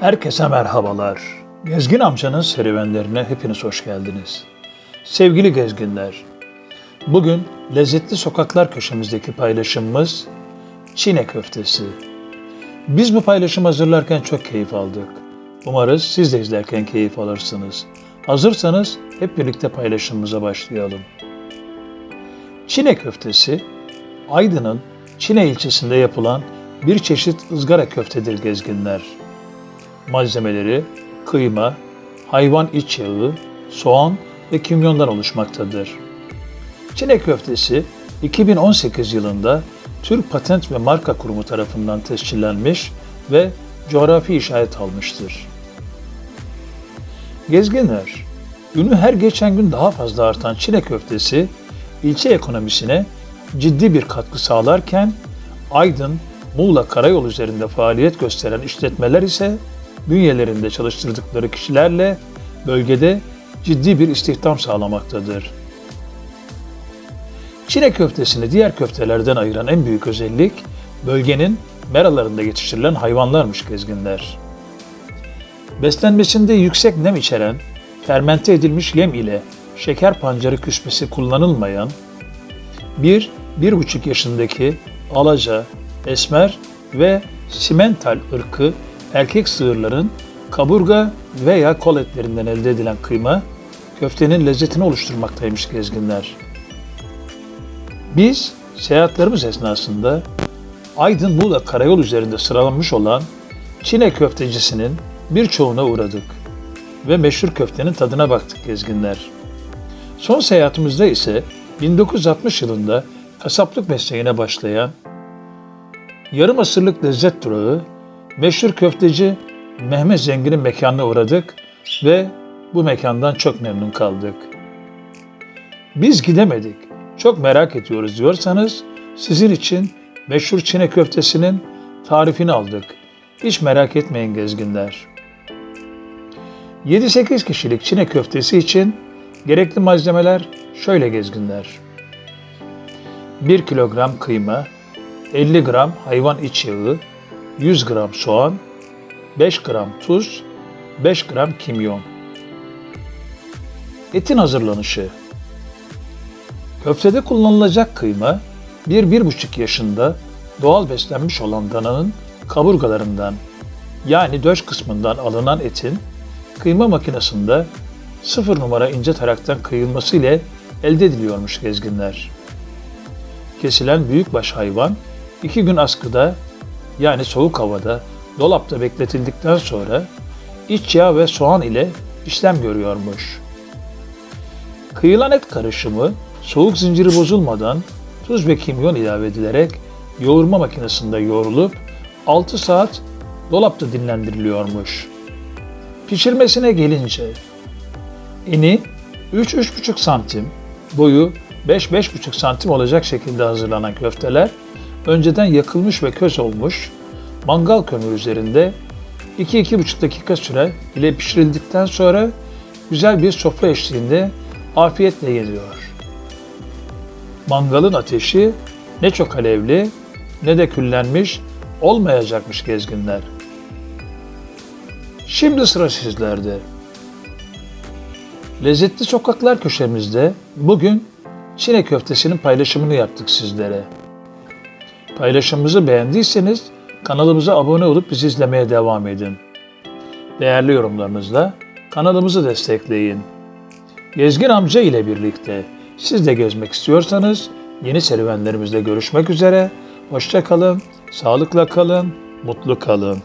Herkese merhabalar. Gezgin amcanın serüvenlerine hepiniz hoş geldiniz. Sevgili gezginler, bugün lezzetli sokaklar köşemizdeki paylaşımımız Çine köftesi. Biz bu paylaşımı hazırlarken çok keyif aldık. Umarız siz de izlerken keyif alırsınız. Hazırsanız hep birlikte paylaşımımıza başlayalım. Çine köftesi, Aydın'ın Çine ilçesinde yapılan bir çeşit ızgara köftedir gezginler. Malzemeleri kıyma, hayvan iç yağı, soğan ve kimyondan oluşmaktadır. Çine köftesi 2018 yılında Türk Patent ve Marka Kurumu tarafından tescillenmiş ve coğrafi işaret almıştır. Gezginler, ünü her geçen gün daha fazla artan Çine köftesi ilçe ekonomisine ciddi bir katkı sağlarken Aydın, Muğla Karayolu üzerinde faaliyet gösteren işletmeler ise bünyelerinde çalıştırdıkları kişilerle bölgede ciddi bir istihdam sağlamaktadır. Çine köftesini diğer köftelerden ayıran en büyük özellik bölgenin meralarında yetiştirilen hayvanlarmış gezginler. Beslenmesinde yüksek nem içeren, fermente edilmiş yem ile şeker pancarı küspesi kullanılmayan, 1-1,5 yaşındaki alaca, esmer ve simental ırkı erkek sığırların kaburga veya kol etlerinden elde edilen kıyma, köftenin lezzetini oluşturmaktaymış gezginler. Biz seyahatlerimiz esnasında Aydın Muğla Karayol üzerinde sıralanmış olan Çine köftecisinin birçoğuna uğradık ve meşhur köftenin tadına baktık gezginler. Son seyahatimizde ise 1960 yılında kasaplık mesleğine başlayan yarım asırlık lezzet durağı meşhur köfteci Mehmet Zengin'in mekanına uğradık ve bu mekandan çok memnun kaldık. Biz gidemedik, çok merak ediyoruz diyorsanız sizin için meşhur Çine köftesinin tarifini aldık. Hiç merak etmeyin gezginler. 7-8 kişilik Çine köftesi için gerekli malzemeler şöyle gezginler. 1 kilogram kıyma, 50 gram hayvan iç yağı, 100 gram soğan, 5 gram tuz, 5 gram kimyon. Etin hazırlanışı. Köftede kullanılacak kıyma 1-1,5 yaşında doğal beslenmiş olan dananın kaburgalarından yani döş kısmından alınan etin kıyma makinesinde 0 numara ince taraktan kıyılması ile elde ediliyormuş gezginler. Kesilen büyükbaş hayvan 2 gün askıda yani soğuk havada dolapta bekletildikten sonra iç yağ ve soğan ile işlem görüyormuş. Kıyılan et karışımı soğuk zinciri bozulmadan tuz ve kimyon ilave edilerek yoğurma makinesinde yoğrulup 6 saat dolapta dinlendiriliyormuş. Pişirmesine gelince eni 3-3,5 santim, boyu 5-5,5 santim olacak şekilde hazırlanan köfteler önceden yakılmış ve köz olmuş mangal kömür üzerinde 2-2,5 dakika süre ile pişirildikten sonra güzel bir sofra eşliğinde afiyetle yeniyor. Mangalın ateşi ne çok alevli ne de küllenmiş olmayacakmış gezginler. Şimdi sıra sizlerde. Lezzetli sokaklar köşemizde bugün Çine köftesinin paylaşımını yaptık sizlere. Paylaşımımızı beğendiyseniz kanalımıza abone olup bizi izlemeye devam edin. Değerli yorumlarınızla kanalımızı destekleyin. Gezgin amca ile birlikte siz de gezmek istiyorsanız yeni serüvenlerimizde görüşmek üzere. Hoşça kalın, sağlıkla kalın, mutlu kalın.